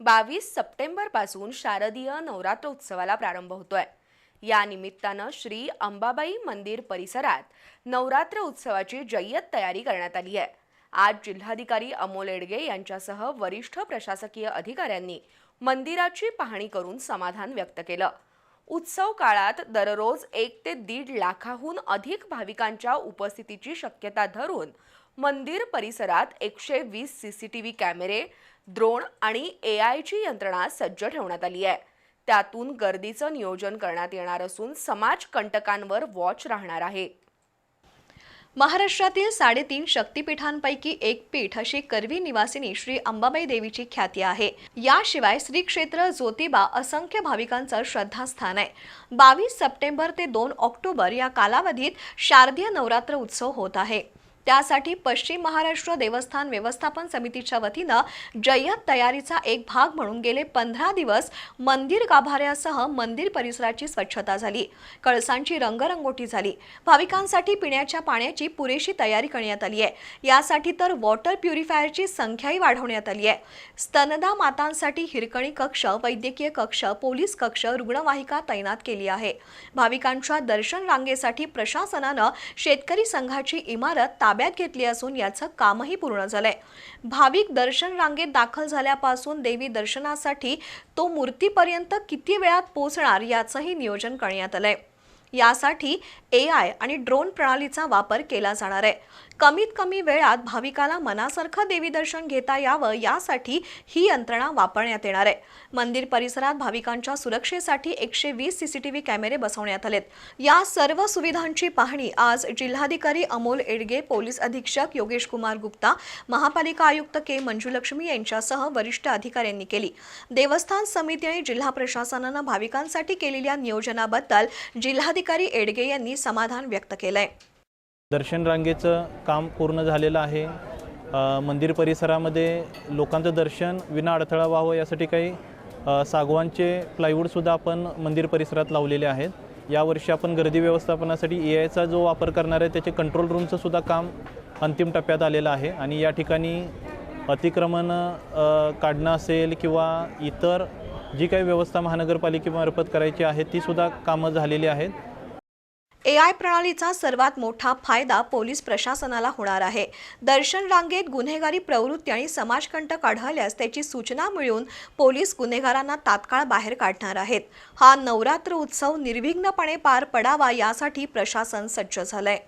बावीस सप्टेंबरपासून शारदीय नवरात्र उत्सवाला प्रारंभ होतोय. या निमित्तानं श्री अंबाबाई मंदिर परिसरात नवरात्र उत्सवाची जय्यत तयारी करण्यात आली आहे. आज जिल्हाधिकारी अमोल एडगे यांच्यासह वरिष्ठ प्रशासकीय अधिकाऱ्यांनी मंदिराची पाहणी करून समाधान व्यक्त केलं. उत्सव काळात दररोज एक ते दीड लाखाहून अधिक भाविकांच्या उपस्थितीची शक्यता धरून मंदिर परिसरात एकशे वीस सी सी टी व्ही कॅमेरे द्रोण आणि ए आयची यंत्रणा सज्ज ठेवण्यात आली आहे. त्यातून गर्दीचं नियोजन करण्यात येणार असून समाज कंटकांवर वॉच राहणार आहे. महाराष्ट्रातील साडेतीन शक्तिपीठांपैकी एक पीठ अशी करवी निवासिनी श्री अंबाबाई देवीची ख्याती आहे. याशिवाय श्री क्षेत्र ज्योतिबा असंख्य भाविकांचं श्रद्धास्थान आहे. बावीस सप्टेंबर ते दोन ऑक्टोबर या कालावधीत शारदीय नवरात्र उत्सव होत आहे. त्यासाठी पश्चिम महाराष्ट्र देवस्थान व्यवस्थापन समितीच्या वतीनं जय्यत तयारीचा एक भाग म्हणून गेले पंधरा दिवस मंदिर गाभाऱ्यासह मंदिर परिसराची स्वच्छता झाली. कळसांची रंगरंगोटी झाली. भाविकांसाठी पिण्याच्या पाण्याची पुरेशी तयारी करण्यात आली आहे. यासाठी तर वॉटर प्युरिफायरची संख्याही वाढवण्यात आली आहे. स्तनदा मातांसाठी हिरकणी कक्ष वैद्यकीय कक्ष पोलीस कक्ष रुग्णवाहिका तैनात केली आहे. भाविकांच्या दर्शन रांगेसाठी प्रशासनानं शेतकरी संघाची इमारत ताब्यात घेतली असून याचं कामही पूर्ण झालंय. भाविक दर्शन रांगेत दाखल झाल्यापासून देवी दर्शनासाठी तो मूर्तीपर्यंत किती वेळात पोहोचणार याचंही नियोजन करण्यात आलंय. यासाठी ए आय आणि ड्रोन प्रणालीचा वापर केला जाणार आहे. कमीत कमी वेळात भाविकाला मनासारखं देवी दर्शन घेता यावं यासाठी ही यंत्रणा वापरण्यात येणार आहे. मंदिर परिसरात भाविकांच्या सुरक्षेसाठी एकशे वीस सीसीटीव्ही कॅमेरे बसवण्यात आलेत. या सर्व सुविधांची पाहणी आज जिल्हाधिकारी अमोल एडगे पोलीस अधीक्षक योगेश कुमार गुप्ता महापालिका आयुक्त के मंजुलक्ष्मी यांच्यासह वरिष्ठ अधिकाऱ्यांनी केली. देवस्थान समिती आणि जिल्हा प्रशासनानं भाविकांसाठी केलेल्या नियोजनाबद्दल जिल्हाधिकारी एडगे यांनी समाधान व्यक्त केलंय. दर्शन रांगेचं काम पूर्ण झालेलं आहे. मंदिर परिसरामध्ये लोकांचं दर्शन विना अडथळा व्हावं यासाठी काही सागवानचे प्लायवूडसुद्धा आपण मंदिर परिसरात लावलेले आहेत. यावर्षी आपण गर्दी व्यवस्थापनासाठी ए आयचा जो वापर करणार आहे त्याचे कंट्रोल रूमचं सुद्धा काम अंतिम टप्प्यात आलेलं आहे. आणि या ठिकाणी अतिक्रमण काढणं असेल किंवा इतर जी काही व्यवस्था महानगरपालिकेमार्फत करायची आहे तीसुद्धा कामं झालेली आहेत. ए आय प्रणालीचा सर्वात मोठा फायदा पोलीस प्रशासनाला होणार आहे. दर्शन रांगेत गुन्हेगारी प्रवृत्ती आणि समाजकंटक आढळल्यास त्याची सूचना मिळून पोलीस गुन्हेगारांना तात्काळ बाहेर काढणार आहेत. हा नवरात्र उत्सव निर्विघ्नपणे पार पडावा यासाठी प्रशासन सज्ज झालंय.